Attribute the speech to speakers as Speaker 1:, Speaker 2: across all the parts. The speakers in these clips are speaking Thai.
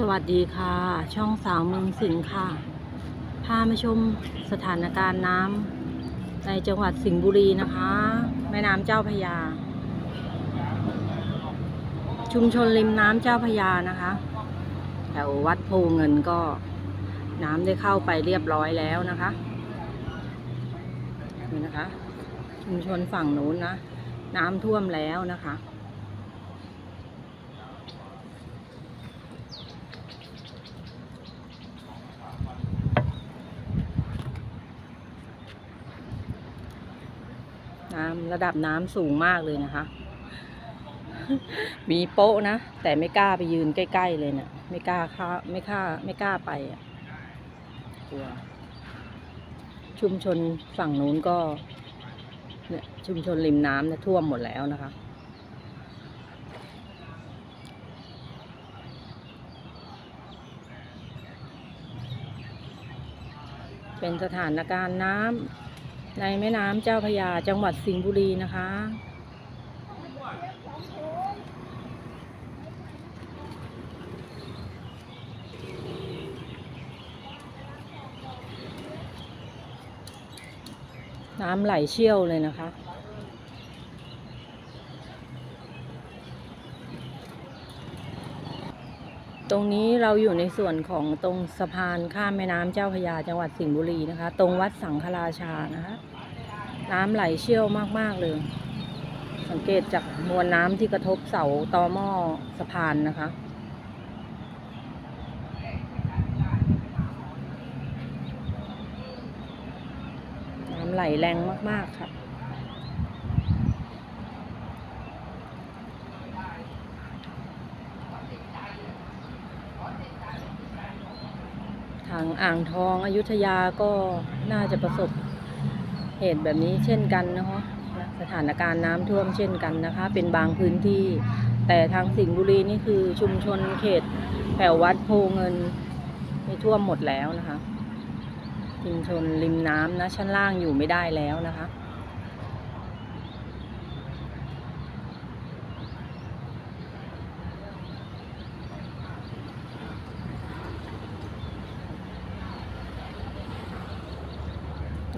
Speaker 1: สวัสดีค่ะ ช่องสาวเมืองสิงห์ค่ะ พามาชมสถานการณ์น้ำในจังหวัดสิงห์บุรีนะคะ แม่น้ำเจ้าพยา ชุมชนริมน้ำเจ้าพยานะคะ แถววัดโพเงินก็น้ำได้เข้าไปเรียบร้อยแล้วนะคะนี่นะคะ ชุมชนฝั่งนู้นนะ น้ำท่วมแล้วนะคะ น้ำระดับน้ำสูงมากเลยนะคะ มีโป๊ะนะ แต่ไม่กล้าไปยืนใกล้ ๆ เลยเนะี่ยไม่กล้าเข้าไม่กล้าไม่กล้าไปอะกลัวชุมชนฝั่งนู้นก็เนี่ยชุมชนริมน้ำเนี่ยท่วมหมดแล้วนะคะ เป็นสถานการณ์น้ำ ในแม่น้ำเจ้าพยาจังหวัดสิงห์บุรีนะคะ น้ำไหลเชี่ยวเลยนะคะ ตรงนี้เราอยู่ในส่วนของตรงสะพานข้ามแม่น้ำเจ้าพระยาจังหวัดสิงห์บุรีนะคะ ตรงวัดสังฆราชานะคะน้ำไหลเชี่ยวมาก ๆ เลย สังเกตจากมวลน้ำที่กระทบเสาตอหม้อสะพานนะคะ น้ำไหลแรงมาก ๆ ค่ะางอ่างทองอยุธยาก็น่าจะประสบเหตุแบบนี้เช่นกันนะคะสถานการณ์น้ำท่วมเช่นกันนะคะ เป็นบางพื้นที่ แต่ทางสิงห์บุรีนี่คือชุมชนเขตแถววัดโพเงินนี่ท่วมหมดแล้วนะคะชุมชนริมน้ำนะชั้นล่างอยู่ไม่ได้แล้วนะคะ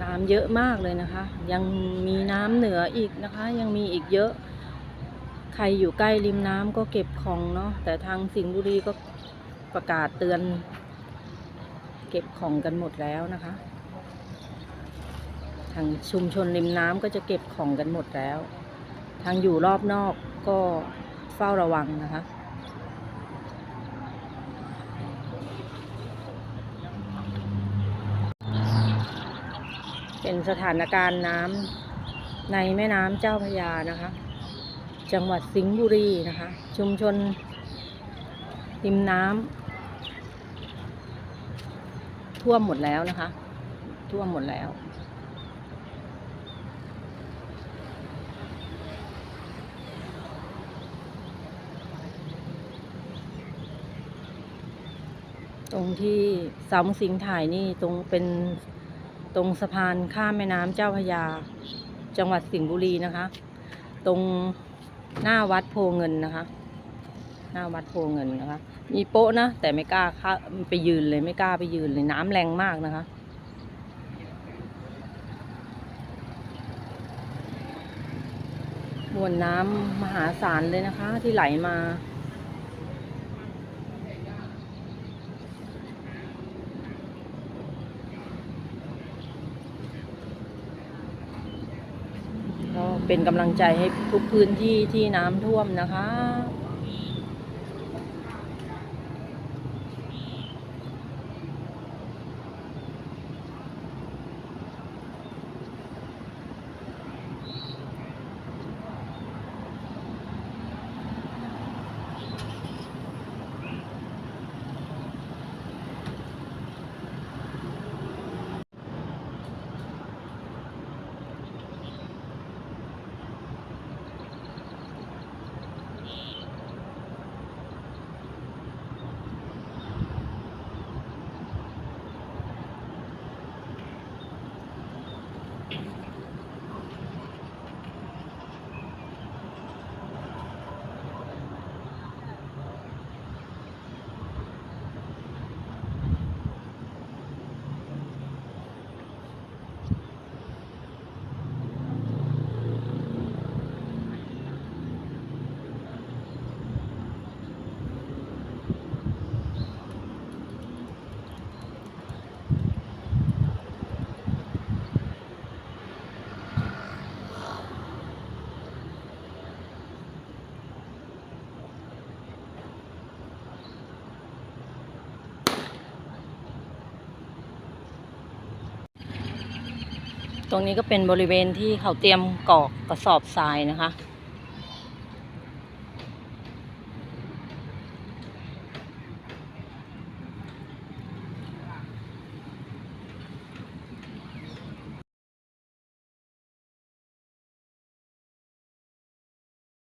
Speaker 1: น้ำเยอะมากเลยนะคะ ยังมีน้ำเหนืออีกนะคะ ยังมีอีกเยอะ ใครอยู่ใกล้ริมน้ำก็เก็บของเนาะแต่ทางสิงห์บุรีก็ประกาศเตือน เก็บของกันหมดแล้วนะคะ ทางชุมชนริมน้ำก็จะเก็บของกันหมดแล้ว ทางอยู่รอบนอกก็เฝ้าระวังนะคะ เป็นสถานการณ์น้ำในแม่น้ำเจ้าพยานะคะ จังหวัดสิงห์บุรีนะคะ ชุมชนริมน้ำท่วมหมดแล้วนะคะ ท่วมหมดแล้ว ตรงที่สามสิงถ่ายนี่ตรงเป็น ตรงสะพานข้ามแม่น้ำเจ้าพยา จังหวัดสิงห์บุรีนะคะ ตรงหน้าวัดโพเงินนะคะ หน้าวัดโพเงินนะคะ มีโป๊ะนะ แต่ไม่กล้าเข้าไปยืนเลยไม่กล้าไปยืนเลยน้ำแรงมากนะคะมวลน้ำมหาศาลเลยนะคะที่ไหลมา ก็ เป็นกำลังใจให้ทุกพื้นที่ที่น้ำท่วมนะคะ Thank you. ตรงนี้ก็เป็นบริเวณที่เขาเตรียมกอกกระสอบทรายนะคะ